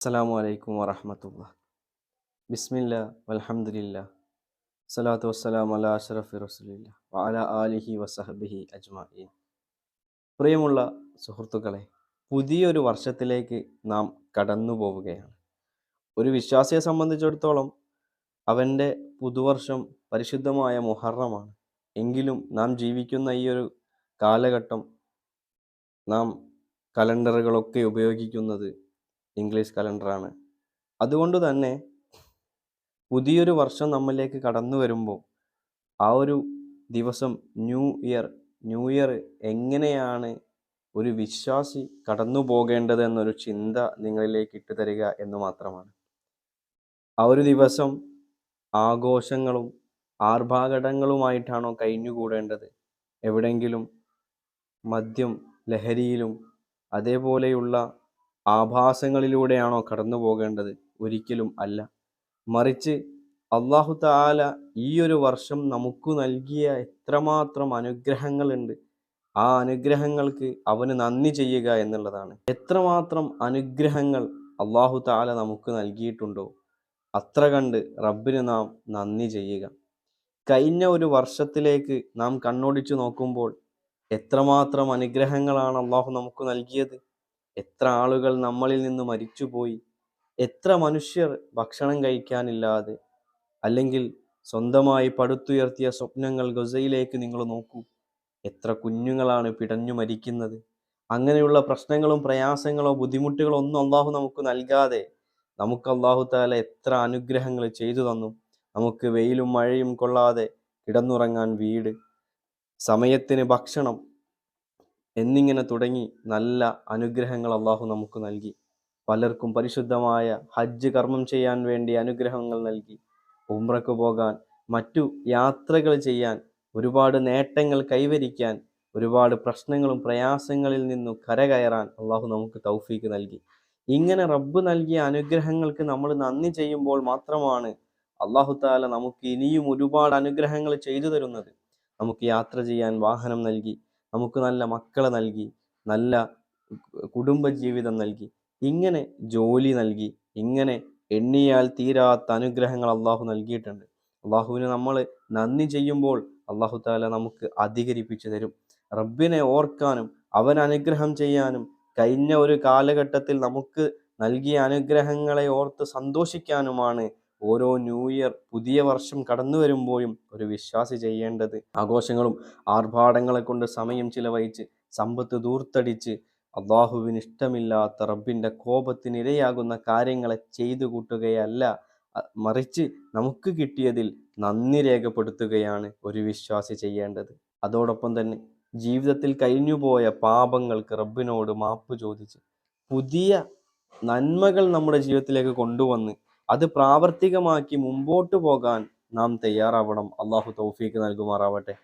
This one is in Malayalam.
അസ്സലാമു അലൈക്കും വറഹമത്തുള്ള ബിസ്മില്ല വൽഹംദുലില്ല സലാത്തു വസ്സലാം അല അഷറഫി റസുലില്ല വാല ആലിഹി വസഹബിഹി അജ്മഈൻ. പ്രിയമുള്ള സുഹൃത്തുക്കളെ പുതിയൊരു വർഷത്തിലേക്ക് നാം കടന്നു പോവുകയാണ്. ഒരു വിശ്വാസിയെ സംബന്ധിച്ചിടത്തോളം അവന്റെ പുതുവർഷം പരിശുദ്ധമായ മുഹറമാണ്. എങ്കിലും നാം ജീവിക്കുന്ന ഈ ഒരു കാലഘട്ടം നാം കലണ്ടറുകളൊക്കെ ഉപയോഗിക്കുന്നത് ഇംഗ്ലീഷ് കലണ്ടറാണ്. അതുകൊണ്ട് തന്നെ പുതിയൊരു വർഷം നമ്മളിലേക്ക് കടന്നു വരുമ്പോൾ ആ ഒരു ദിവസം ന്യൂ ഇയർ ന്യൂ ഇയർ എങ്ങനെയാണ് ഒരു വിശ്വാസി കടന്നു പോകേണ്ടത് എന്നൊരു ചിന്ത നിങ്ങളിലേക്ക് ഇട്ടു തരിക എന്ന് മാത്രമാണ്. ആ ഒരു ദിവസം ആഘോഷങ്ങളും ആർഭാഘടങ്ങളുമായിട്ടാണോ കഴിഞ്ഞുകൂടേണ്ടത്? എവിടെങ്കിലും മദ്യം ലഹരിയിലും അതേപോലെയുള്ള ആഭാസങ്ങളിലൂടെയാണോ കടന്നു പോകേണ്ടത് ഒരിക്കലും അല്ല. മറിച്ച് അള്ളാഹു താല ഈ ഒരു വർഷം നമുക്ക് നൽകിയ എത്രമാത്രം അനുഗ്രഹങ്ങളുണ്ട്. ആ അനുഗ്രഹങ്ങൾക്ക് അവന് നന്ദി ചെയ്യുക എന്നുള്ളതാണ്. എത്രമാത്രം അനുഗ്രഹങ്ങൾ അള്ളാഹു താല നമുക്ക് നൽകിയിട്ടുണ്ടോ? അത്ര കണ്ട് റബ്ബിന് നാം നന്ദി ചെയ്യുക. കഴിഞ്ഞ ഒരു വർഷത്തിലേക്ക് നാം കണ്ണോടിച്ചു നോക്കുമ്പോൾ എത്രമാത്രം അനുഗ്രഹങ്ങളാണ് അള്ളാഹു നമുക്ക് നൽകിയത്? എത്ര ആളുകൾ നമ്മളിൽ നിന്ന് മരിച്ചുപോയി? എത്ര മനുഷ്യർ ഭക്ഷണം കഴിക്കാനില്ലാതെ അല്ലെങ്കിൽ സ്വന്തമായി പടുത്തുയർത്തിയ സ്വപ്നങ്ങൾ ഗസയിലേക്ക് നിങ്ങൾ നോക്കൂ. എത്ര കുഞ്ഞുങ്ങളാണ് പിടഞ്ഞു മരിക്കുന്നത്. അങ്ങനെയുള്ള പ്രശ്നങ്ങളും പ്രയാസങ്ങളോ ബുദ്ധിമുട്ടുകളോ ഒന്നും അള്ളാഹു നമുക്ക് നൽകാതെ നമുക്ക് അള്ളാഹു താല എത്ര അനുഗ്രഹങ്ങൾ ചെയ്തു തന്നു. നമുക്ക് വെയിലും മഴയും കൊള്ളാതെ കിടന്നുറങ്ങാൻ വീട്. സമയത്തിന് ഭക്ഷണം എന്നിങ്ങനെ തുടങ്ങി നല്ല അനുഗ്രഹങ്ങൾ അള്ളാഹു നമുക്ക് നൽകി. പലർക്കും പരിശുദ്ധമായ ഹജ്ജ് കർമ്മം ചെയ്യാൻ വേണ്ടി അനുഗ്രഹങ്ങൾ നൽകി. ഉംറക്ക് പോകാൻ മറ്റു യാത്രകൾ ചെയ്യാൻ ഒരുപാട് നേട്ടങ്ങൾ കൈവരിക്കാൻ ഒരുപാട് പ്രശ്നങ്ങളും പ്രയാസങ്ങളിൽ നിന്നും കരകയറാൻ അള്ളാഹു നമുക്ക് തൗഫീക്ക് നൽകി. ഇങ്ങനെ റബ്ബ് നൽകിയ അനുഗ്രഹങ്ങൾക്ക് നമ്മൾ നന്ദി ചെയ്യുമ്പോൾ മാത്രമാണ് അള്ളാഹു താല നമുക്ക് ഇനിയും ഒരുപാട് അനുഗ്രഹങ്ങൾ ചെയ്തു തരുന്നത്. നമുക്ക് യാത്ര ചെയ്യാൻ വാഹനം നൽകി. നമുക്ക് നല്ല മക്കളെ നൽകി നല്ല കുടുംബജീവിതം നൽകി ഇങ്ങനെ ജോലി നൽകി ഇങ്ങനെ എണ്ണിയാൽ തീരാത്ത അനുഗ്രഹങ്ങൾ അള്ളാഹു നൽകിയിട്ടുണ്ട്. അള്ളാഹുവിന് നമ്മൾ നന്ദി ചെയ്യുമ്പോൾ അള്ളാഹു താല നമുക്ക് അധികരിപ്പിച്ചു തരും. റബ്ബിനെ ഓർക്കാനും അവൻ അനുഗ്രഹം ചെയ്യാനും കഴിഞ്ഞ ഒരു കാലഘട്ടത്തിൽ നമുക്ക് നൽകിയ അനുഗ്രഹങ്ങളെ ഓർത്ത് സന്തോഷിക്കാനുമാണ് ഓരോ ന്യൂ ഇയർ പുതിയ വർഷം കടന്നു വരുമ്പോഴും ഒരു വിശ്വാസി ചെയ്യേണ്ടത് ആഘോഷങ്ങളും ആർഭാടങ്ങളെ കൊണ്ട് സമയം ചിലവഴിച്ച് സമ്പത്ത് ദൂർത്തടിച്ച് അള്ളാഹുവിന് ഇഷ്ടമില്ലാത്ത റബ്ബിന്റെ കോപത്തിനിരയാകുന്ന കാര്യങ്ങളെ ചെയ്തു കൂട്ടുകയല്ല മറിച്ച് നമുക്ക് കിട്ടിയതിൽ നന്ദി രേഖപ്പെടുത്തുകയാണ് ഒരു വിശ്വാസി ചെയ്യേണ്ടത്. അതോടൊപ്പം തന്നെ ജീവിതത്തിൽ കഴിഞ്ഞുപോയ പാപങ്ങൾക്ക് റബ്ബിനോട് മാപ്പ് ചോദിച്ച് പുതിയ നന്മകൾ നമ്മുടെ ജീവിതത്തിലേക്ക് കൊണ്ടുവന്ന് അത് പ്രാവർത്തികമാക്കി മുമ്പോട്ട് പോകാൻ നാം തയ്യാറാവണം. അള്ളാഹു തൗഫീക്ക് നൽകുമാറാവട്ടെ.